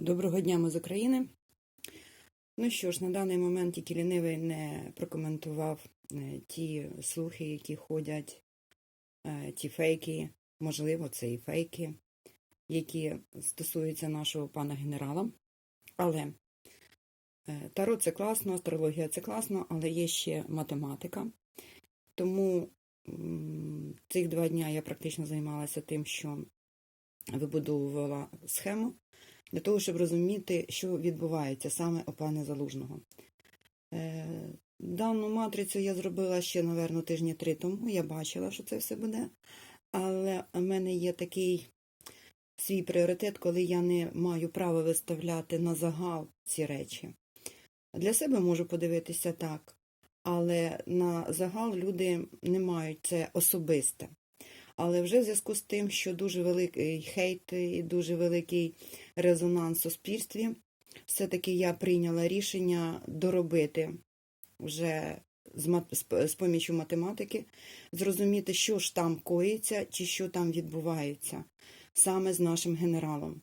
Доброго дня, ми з України. Ну що ж, на даний момент тільки лінивий не прокоментував е, ті слухи, які ходять, е, ті фейки, можливо, це і фейки, які стосуються нашого пана генерала. Але е, таро це класно, астрологія це класно, але є ще математика. Тому цих два дня я практично займалася тим, що вибудовувала схему для того, щоб розуміти, що відбувається саме у пана Залужного. Е, Дану матрицю я зробила ще, напевно, тижні три тому. Я бачила, що це все буде. Але у мене є такий свій пріоритет, коли я не маю права виставляти на загал ці речі. Для себе можу подивитися так, але на загал люди не мають це особисте. Але вже в зв'язку з тим, що дуже великий хейт і дуже великий резонанс в суспільстві, все-таки я прийняла рішення доробити вже з, помічю математики, зрозуміти, що ж там коїться чи що там відбувається саме з нашим генералом.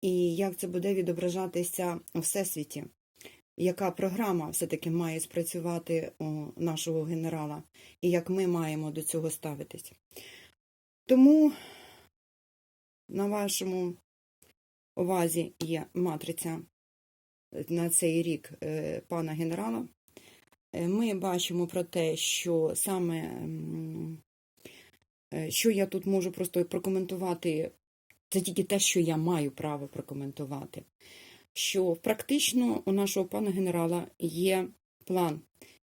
І як це буде відображатися у всесвіті, яка програма все-таки має спрацювати у нашого генерала, і як ми маємо до цього ставитись. Тому на вашому увазі є матриця на цей рік е, пана генерала. Е, Ми бачимо про те, що саме, е, що я тут можу просто прокоментувати, це тільки те, що я маю право прокоментувати. Що практично у нашого пана генерала є план,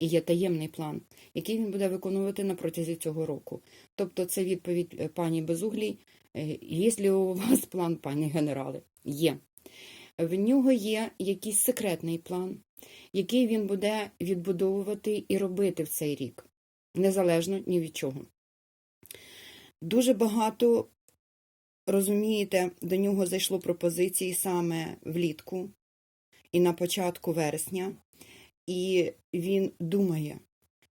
і є таємний план, який він буде виконувати на протязі цього року. Тобто це відповідь е, пані Безуглій. Е, Є ли у вас план, пані генерале? Є. В нього є якийсь секретний план, який він буде відбудовувати і робити в цей рік, незалежно ні від чого. Дуже багато, розумієте, до нього зайшло пропозицій саме влітку і на початку вересня, і він думає.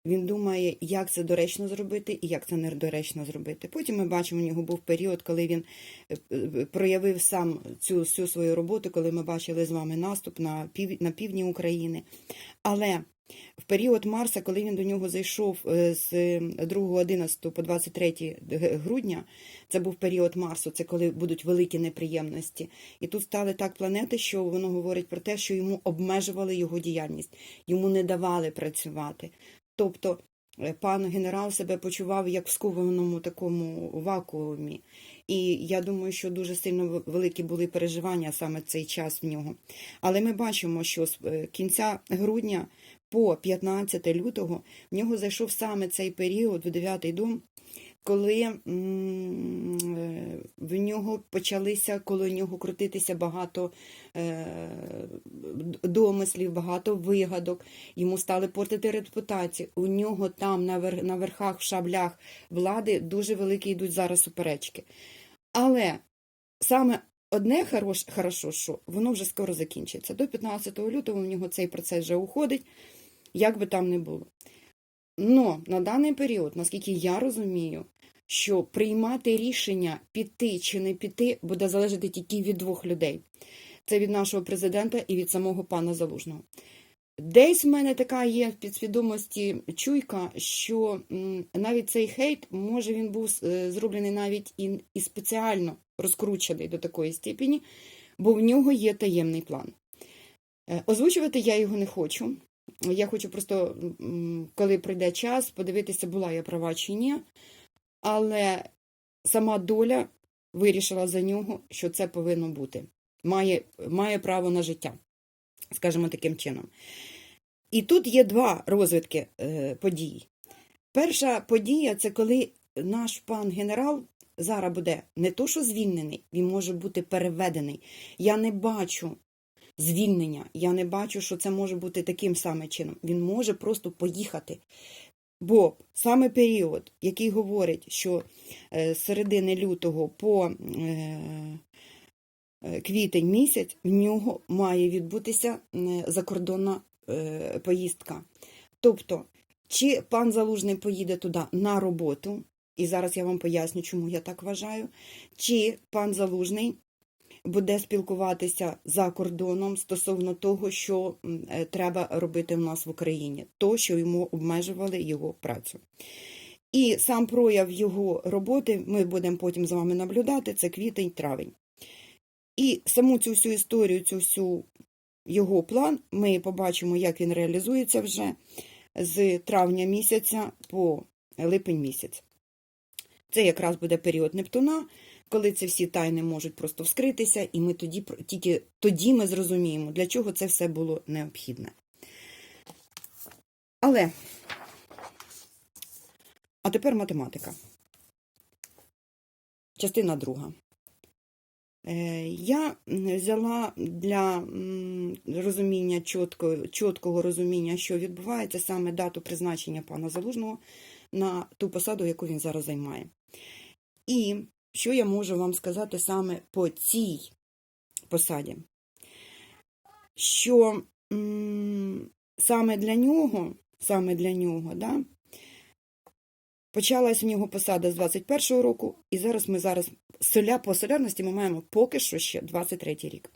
Він думає, як це доречно зробити і як це недоречно зробити. Потім ми бачимо, у нього був період, коли він е, е, проявив сам цю всю свою роботу, коли ми бачили з вами наступ на, пів, на півдні України. Але в період Марса, коли він до нього зайшов е, з 2.11 по 23 грудня, це був період Марсу, це коли будуть великі неприємності. І тут стали так планети, що воно говорить про те, що йому обмежували його діяльність, йому не давали працювати. Тобто е, пан генерал себе почував як в скованому такому вакуумі. І я думаю, що дуже сильно великі були переживання саме цей час в нього. Але ми бачимо, що з е, кінця грудня по 15 лютого в нього зайшов саме цей період в 9 дом, коли в нього почалися коло нього крутитися багато е, домислів, багато вигадок. Йому стали портити репутацію. У нього там на, вер, на верхах, в шаблях влади дуже великі йдуть зараз суперечки. Але саме одне хорошо, що воно вже скоро закінчиться. До 15 лютого у нього цей процес вже уходить, як би там не було. Но на даний період, наскільки я розумію, що приймати рішення піти чи не піти буде залежати тільки від двох людей. Це від нашого президента і від самого пана Залужного. Десь в мене така є в підсвідомості чуйка, що навіть цей хейт, може він був е, зроблений навіть і, і спеціально розкручений до такої степені, бо в нього є таємний план. Е, Озвучувати я його не хочу. Я хочу просто, коли прийде час, подивитися, була я права чи ні. Але сама доля вирішила за нього, що це повинно бути. Має, має право на життя, скажімо таким чином. І тут є два розвитки е, подій. Перша подія це коли наш пан генерал зараз буде не то, що звільнений, він може бути переведений. Я не бачу звільнення, я не бачу, що це може бути таким саме чином. Він може просто поїхати. Бо саме період, який говорить, що е, з середини лютого по е, е, квітень місяць в нього має відбутися закордонна поїздка. Тобто, чи пан Залужний поїде туди на роботу, і зараз я вам поясню, чому я так вважаю, чи пан Залужний буде спілкуватися за кордоном стосовно того, що е, треба робити в нас в Україні, то, що йому обмежували його працю. І сам прояв його роботи ми будемо потім з вами наблюдати, це квітень-травень. І саму цю всю історію, цю всю його план, ми побачимо, як він реалізується вже з травня місяця по липень місяць. Це якраз буде період Нептуна, коли ці всі тайни можуть просто вскритися, і ми тоді тільки тоді ми зрозуміємо, для чого це все було необхідне. Але, а тепер математика. Частина друга. Е, Я взяла для розуміння чіткого, чіткого розуміння, що відбувається, саме дату призначення пана Залужного на ту посаду, яку він зараз займає. І що я можу вам сказати саме по цій посаді? Що саме для нього, саме для нього, да, почалась в нього посада з 21-го року, і зараз ми зараз соля по солярності ми маємо поки що ще 23-й рік.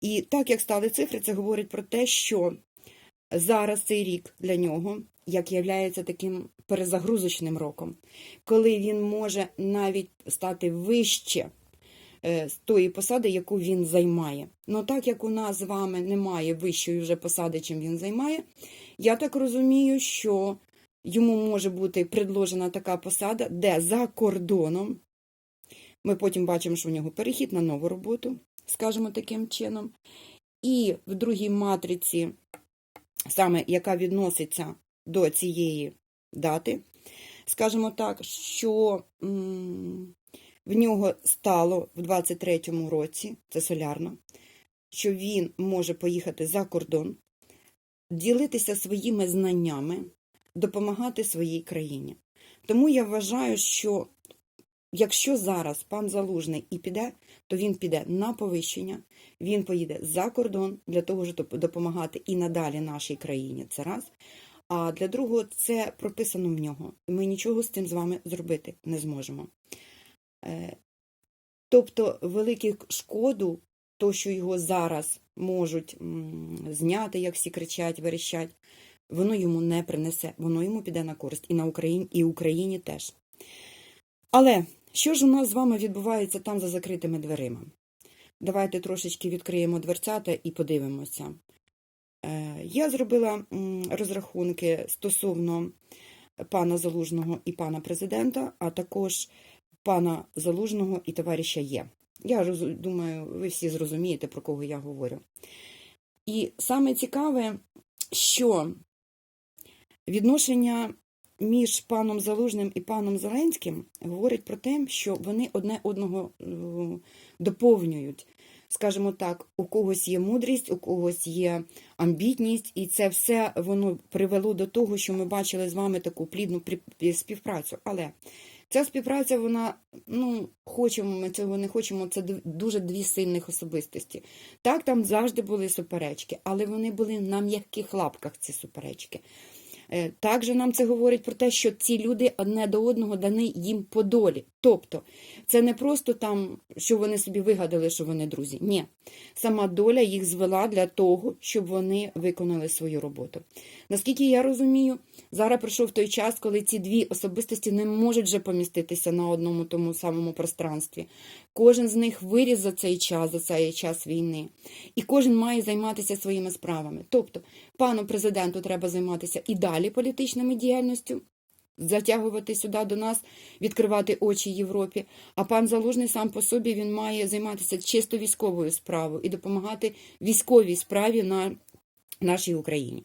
І так як стали цифри, це говорить про те, що зараз цей рік для нього як являється таким перезагрузочним роком, коли він може навіть стати вище е, з тої посади, яку він займає. Ну так як у нас з вами немає вищої вже посади, чим він займає, я так розумію, що йому може бути предложена така посада, де за кордоном. Ми потім бачимо, що у нього перехід на нову роботу, скажімо таким чином. І в другій матриці, саме яка відноситься до цієї дати, скажімо так, що в нього стало в 23-му році, це солярно, що він може поїхати за кордон, ділитися своїми знаннями, допомагати своїй країні. Тому я вважаю, що якщо зараз пан Залужний і піде, то він піде на повищення, він поїде за кордон для того, щоб допомагати і надалі нашій країні. Це раз. А для другого це прописано в нього. Ми нічого з цим з вами зробити не зможемо. Е, Тобто, велику шкоду, то, що його зараз можуть зняти, як всі кричать, верещать, воно йому не принесе, воно йому піде на користь і на Україні, і Україні теж. Але що ж у нас з вами відбувається там за закритими дверима? Давайте трошечки відкриємо дверцята і подивимося. Е, Я зробила розрахунки стосовно пана Залужного і пана президента, а також пана Залужного і товариша Є. Я думаю, ви всі зрозумієте, про кого я говорю. І саме цікаве, що відношення між паном Залужним і паном Зеленським говорить про те, що вони одне одного е, доповнюють. Скажімо так, у когось є мудрість, у когось є амбітність, і це все воно привело до того, що ми бачили з вами таку плідну співпрацю. Але ця співпраця, вона, ну, хочемо ми цього не хочемо, це дуже дві сильних особистості. Так, там завжди були суперечки, але вони були на м'яких лапках, ці суперечки. Е, Також нам це говорить про те, що ці люди одне до одного дані їм по долі. Тобто, це не просто там, що вони собі вигадали, що вони друзі. Ні. Сама доля їх звела для того, щоб вони виконали свою роботу. Наскільки я розумію, зараз прийшов той час, коли ці дві особистості не можуть вже поміститися на одному тому самому пространстві. Кожен з них виріс за цей час, за цей час війни. І кожен має займатися своїми справами. Тобто, пану президенту треба займатися і далі політичними діяльністю, затягувати сюди до нас, відкривати очі Європі. А пан Залужний сам по собі він має займатися чисто військовою справою і допомагати військовій справі на нашій Україні.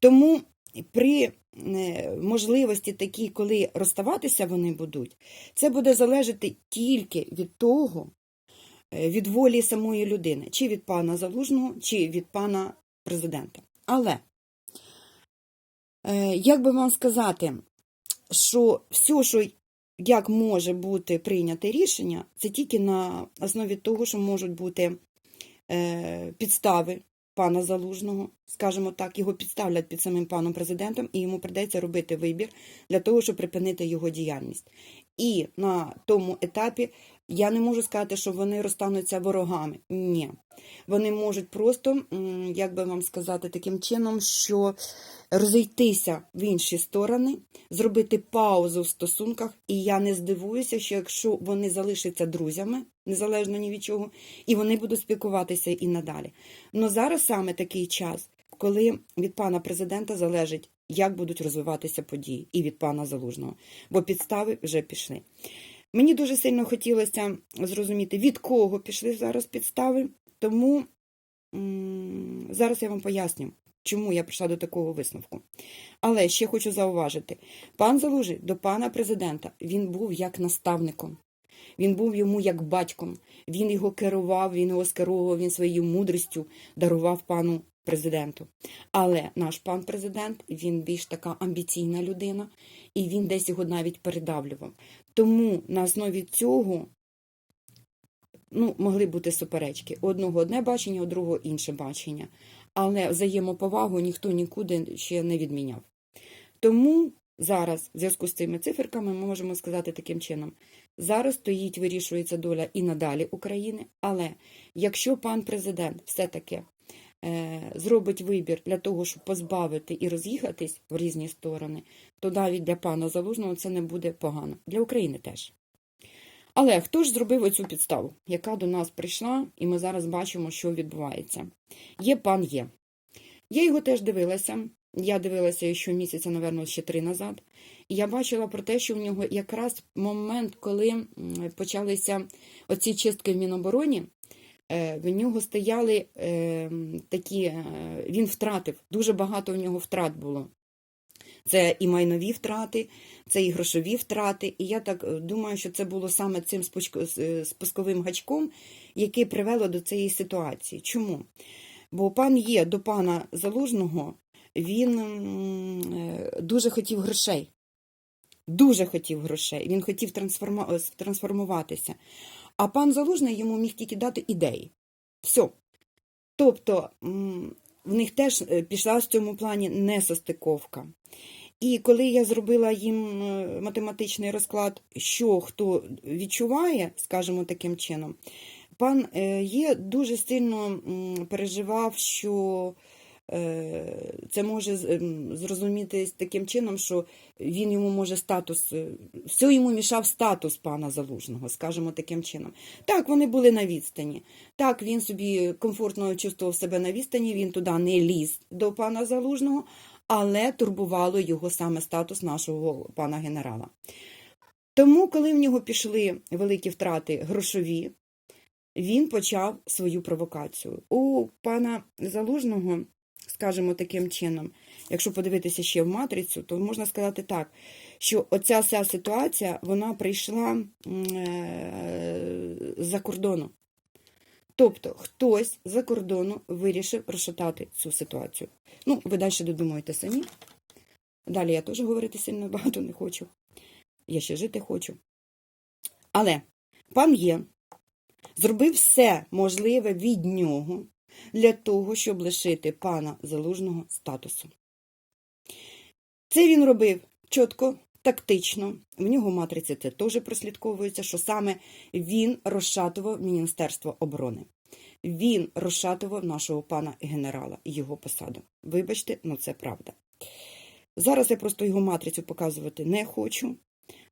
Тому при е, можливості такій, коли розставатися вони будуть, це буде залежати тільки від того, е, від волі самої людини, чи від пана Залужного, чи від пана президента. Але, е, як би вам сказати, що все, що як може бути прийняте рішення, це тільки на основі того, що можуть бути е, підстави пана Залужного, скажімо так, його підставлять під самим паном президентом, і йому придеться робити вибір для того, щоб припинити його діяльність. І на тому етапі Я не можу сказати, що вони розтануться ворогами. Ні. Вони можуть просто, як би вам сказати, таким чином, що розійтися в інші сторони, зробити паузу в стосунках, і я не здивуюся, що якщо вони залишаться друзями, незалежно ні від чого, і вони будуть спілкуватися і надалі. Ну зараз саме такий час, коли від пана президента залежить, як будуть розвиватися події, і від пана Залужного, бо підстави вже пішли. Мені дуже сильно хотілося зрозуміти, від кого пішли зараз підстави, тому зараз я вам поясню, чому я прийшла до такого висновку. Але ще хочу зауважити: пан Залужий до пана президента він був як наставником. Він був йому як батьком, він його керував, він його скеровував, він своєю мудрістю дарував пану президенту. Але наш пан президент він більш така амбіційна людина, і він десь його навіть передавлював. Тому на основі цього ну, могли бути суперечки. Одного одне бачення, у другого інше бачення. Але взаємоповагу ніхто нікуди ще не відміняв. Тому зараз, в зв'язку з цими циферками, ми можемо сказати таким чином: зараз стоїть, вирішується доля і надалі України. Але якщо пан президент все-таки зробить вибір для того, щоб позбавити і роз'їхатись в різні сторони, то навіть для пана Залужного це не буде погано. Для України теж. Але хто ж зробив оцю підставу, яка до нас прийшла, і ми зараз бачимо, що відбувається. Є пан Є. Я його теж дивилася. Я дивилася ще місяця, напевно, ще три назад. І я бачила про те, що в нього якраз момент, коли почалися оці чистки в Мінобороні, е, в нього стояли е, такі, е, він втратив, дуже багато в нього втрат було. Це і майнові втрати, це і грошові втрати. І я так е, думаю, що це було саме цим е, спусковим гачком, яке привело до цієї ситуації. Чому? Бо пан є до пана Залужного, він е, дуже хотів грошей. Дуже хотів грошей. Він хотів е, трансформуватися. А пан Залужний йому міг тільки дати ідеї. Все. Тобто в них теж е, пішла в цьому плані несостиковка. І коли я зробила їм е, математичний розклад, що хто відчуває, скажімо таким чином, пан е, є дуже сильно переживав, що це може ем, зрозуміти таким чином, що він йому може статус, е, все йому мішав статус пана Залужного, скажімо таким чином. Так, вони були на відстані. Так, він собі комфортно чувствував себе на відстані, він туди не ліз до пана Залужного, але турбувало його саме статус нашого пана генерала. Тому, коли в нього пішли великі втрати грошові, він почав свою провокацію. У пана Залужного, скажімо таким чином, якщо подивитися ще в матрицю, то можна сказати так, що оця вся ситуація вона прийшла е, з-за кордону. Тобто хтось за кордону вирішив розшатати цю ситуацію. Ну, ви далі додумуєте самі. Далі я теж говорити сильно багато не хочу. Я ще жити хочу. Але пан є, зробив все можливе від нього для того, щоб лишити пана залужного статусу. Це він робив чітко, тактично. В нього в матриці це теж прослідковується, що саме він розшатував Міністерство оборони. Він розшатував нашого пана генерала і його посаду. Вибачте, ну це правда. Зараз я просто його матрицю показувати не хочу.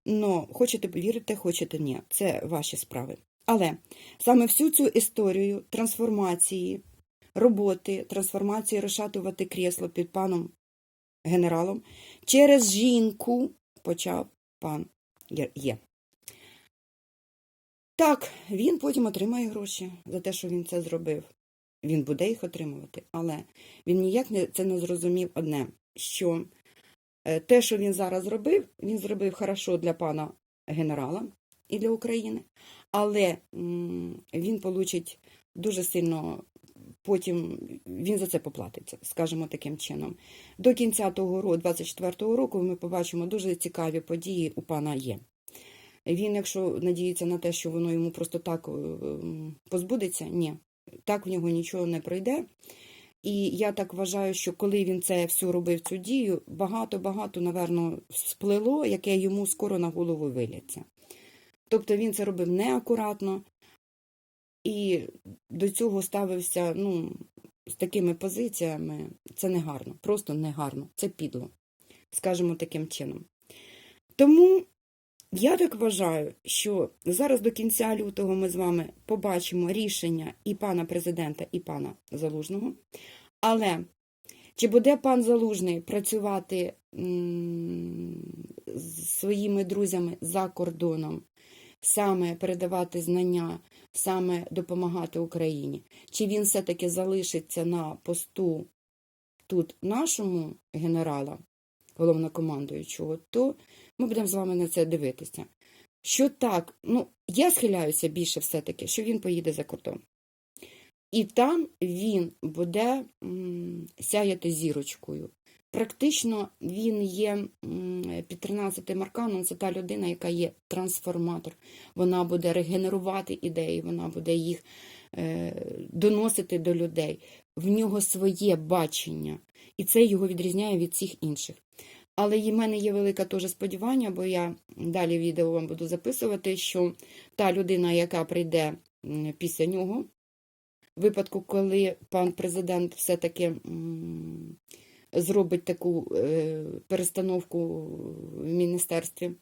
Но хочете повірити, хочете ні. Це ваші справи. Але саме всю цю історію трансформації, роботи, трансформації розшатувати кресло під паном генералом через жінку почав пан Є- Є. Так, він потім отримає гроші за те, що він це зробив. Він буде їх отримувати, але він ніяк не, це не зрозумів одне, що е, те, що він зараз зробив, він зробив хорошо для пана генерала і для України, але він получить дуже сильно потім він за це поплатиться, скажімо таким чином. До кінця того року, 24-го року, ми побачимо дуже цікаві події у пана є. Він, якщо надіється на те, що воно йому просто так е, позбудеться, ні, так в нього нічого не пройде. І я так вважаю, що коли він це все робив, цю дію, багато-багато, наверно, сплило, яке йому скоро на голову виляться. Тобто він це робив неакуратно і до цього ставився ну, з такими позиціями. Це не гарно, просто не гарно, це підло, скажімо таким чином. Тому я так вважаю, що зараз до кінця лютого ми з вами побачимо рішення і пана президента, і пана Залужного. Але чи буде пан Залужний працювати з своїми друзями за кордоном, саме передавати знання, саме допомагати Україні? Чи він все-таки залишиться на посту тут нашому генерала, головнокомандуючого, то ми будемо з вами на це дивитися. Що так, ну, я схиляюся більше все-таки, що він поїде за кордон. І там він буде м, сяяти зірочкою. Практично він є під 13 арканом, це та людина, яка є трансформатор. Вона буде регенерувати ідеї, вона буде їх е, доносити до людей. В нього своє бачення, і це його відрізняє від всіх інших. Але в мене є велике теж сподівання, бо я далі відео вам буду записувати, що та людина, яка прийде після нього, в випадку, коли пан президент все-таки зробить таку е, перестановку в міністерстві,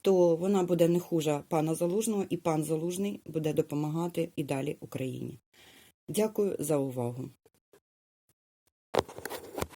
то вона буде не хужа пана Залужного, і пан Залужний буде допомагати і далі Україні. Дякую за увагу.